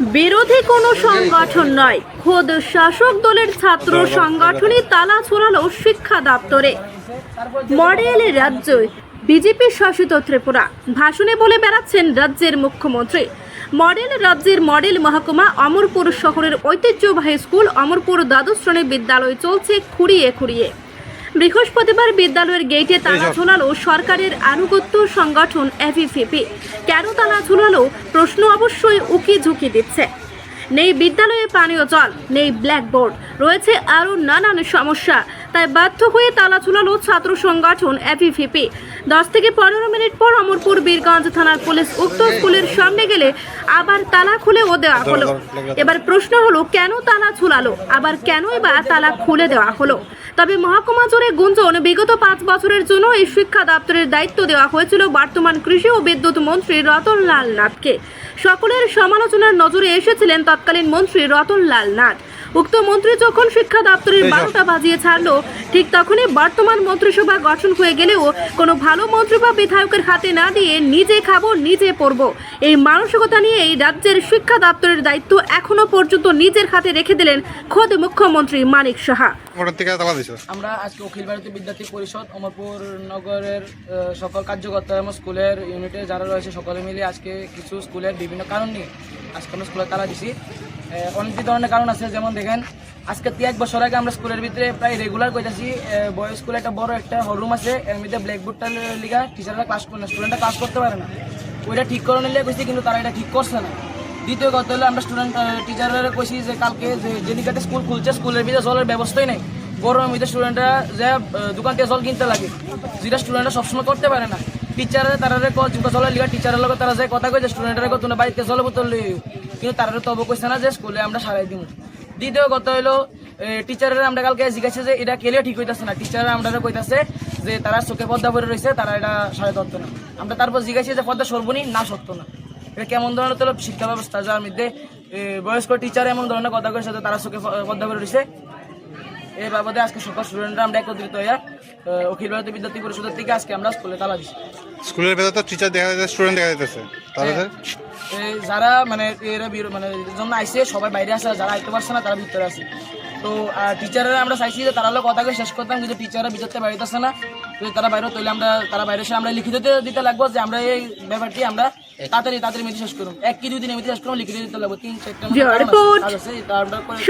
বিরোধী কোনো সংগঠন নয়। খোদ শাসক দলের ছাত্র সংগঠনই তালা ছোড়ালো শিক্ষা দপ্তরে। মডেল রাজ্য, বিজেপি শাসিত ত্রিপুরা। ভাষণে বলে বেড়াচ্ছেন রাজ্যের মুখ্যমন্ত্রী। মডেল রাজ্যের মডেল মহকুমা অমরপুর শহরের ঐতিহ্যবাহী স্কুল অমরপুর দ্বাদশ শ্রেণি বিদ্যালয় চলছে খুঁড়িয়ে খুঁড়িয়ে। বৃহস্পতিবার বিদ্যালয়ের গেটে তালা ঝোলালো সরকারের আনুগত্য সংগঠন এফিফিপি কেন তালা ঝোলালো? প্রশ্ন অবশ্যই উকি ঝুঁকি দিচ্ছে। নেই বিদ্যালয়ে পানীয় জল নেই ব্ল্যাকবোর্ড। রয়েছে আরও নানান সমস্যা। তাই বাধ্য হয়ে তালা ঝুলালো ছাত্র সংগঠন এভিভিপি দশ থেকে পনেরো মিনিট পর অমরপুর বীরগঞ্জ থানার পুলিশ উক্ত স্কুলের সামনে গেলে আবার তালা খুলে ও দেওয়া হলো। এবার প্রশ্ন হলো কেন তালা ঝুলালো? আবার কেনই বা তালা খুলে দেওয়া হলো? তবে মহকুমা জুড়ে গুঞ্জন বিগত পাঁচ বছরের জন্য এই শিক্ষা দপ্তরের দায়িত্ব দেওয়া হয়েছিল বর্তমান কৃষি ও বিদ্যুৎ মন্ত্রী রতন লাল নাথকে। সকলের সমালোচনার নজরে এসেছিলেন তৎকালীন মন্ত্রী রতন লাল নাথ। উক্ত মন্ত্রী যখন শিক্ষা দপ্তরের বারোটা বাজিয়ে ছাড়লো ঠিক তখনই বর্তমান মন্ত্রিসভা গঠন হয়ে গেলেও কোনো ভালো মন্ত্রী বা বিধায়কের হাতে না দিয়ে নিজে খাব নিজে পড়ব এই মানসিকতা নিয়ে এই রাজ্যের শিক্ষা দপ্তরের দায়িত্ব এখনও পর্যন্ত নিজের হাতে রেখে দিলেন খোদ মুখ্যমন্ত্রী মানিক সাহা। আমরা আজকে অখিল ভারতীয় বিদ্যার্থী পরিষদ অমরপুর নগরের সকল কার্যকর্তা এবং স্কুলের ইউনিটে যারা রয়েছে সকলে মিলে আজকে কিছু স্কুলের বিভিন্ন কারণ নিয়ে আজকে আমরা স্কুলে তালা দিছি। অনেক ধরনের কারণ আছে, যেমন দেখেন, আজকে এক বছর আগে আমরা স্কুলের ভিতরে প্রায় রেগুলার কইতাছি বয়েজ স্কুলে একটা বড় একটা হলরুম আছে, এর মধ্যে ব্ল্যাকবোর্ডটা লিগা টিচাররা ক্লাস করে না স্টুডেন্টরা ক্লাস করতে পারে না। ওইটা ঠিক করে নিলে কইছি, কিন্তু তারা এটা ঠিক করছে না। দ্বিতীয় কথা হলো, আমরা স্টুডেন্ট টিচাররা কইছি যে কালকে যে যেদিকে স্কুল খুলছে স্কুলের ভিতরে জলের ব্যবস্থাই নেই। গরমের মধ্যে স্টুডেন্টরা যে দোকান থেকে জল কিনতে লাগে, যেটা স্টুডেন্টরা সবসময় করতে পারে না। টিচাররা তারা জলের লিগা টিচারের লগে তারা যে কথা কইছে স্টুডেন্টরা না বাড়িতে জল বোতল। কিন্তু তারা তবে কইছে না যে স্কুলে আমরা সারাই দিব দ্বিতীয় কথা হলো টিচারের আমরা কালকে জিজ্ঞাসা যে এটা কেলে ঠিক হইতেছে না। টিচাররা আমরা কইতাছে যে তারা চোখে পদ্মা পরে রয়েছে তারা এটা সারাই ধরতো না। আমরা তারপর জিজ্ঞাসা যে পদ্মা সরবনি না সত্য না। এটা কেমন ধরনের তো শিক্ষা ব্যবস্থা যার মধ্যে বয়স্ক টিচার এমন ধরনের কথা কইছে তারা চোখে পদ্মা পরে রয়েছে এই বাবদে আজকে সকল স্টুডেন্টরা আমরা একত্রিত হইয়া অখিল ভারতীয় বিদ্যার্থী পরিষদের থেকে আজকে আমরা স্কুলে তালা দিচ্ছি স্কুলের ভেতর তো টিচার দেখা যাচ্ছে স্টুডেন্ট দেখা যাচ্ছে তাহলে এই যারা মানে এরা বিরো- মানে জন্য আইসে সবাই বাইরে আসে যারা আইতে পারছে না তারা ভিতরে আছে। তো টিচাররা আমরা চাইছি যে তারা হলো কথাকে শেষ করতাম কিন্তু টিচাররা ভিতরতে বাইরে আসে না যদি তারা বাইরে তৈলে আমরা তারা বাইরে এসে আমরা লিখিত দিতে- দিতে লাগবো যে আমরা এই ব্যাপারটি আমরা তাড়াতাড়ি তাড়াতাড়ি মেয়েদের শেষ করুন। এক কি দুই দিনের মধ্যে শেষ করুন লিখিত দিতে লাগবো। তিন চারটা আমরা করে-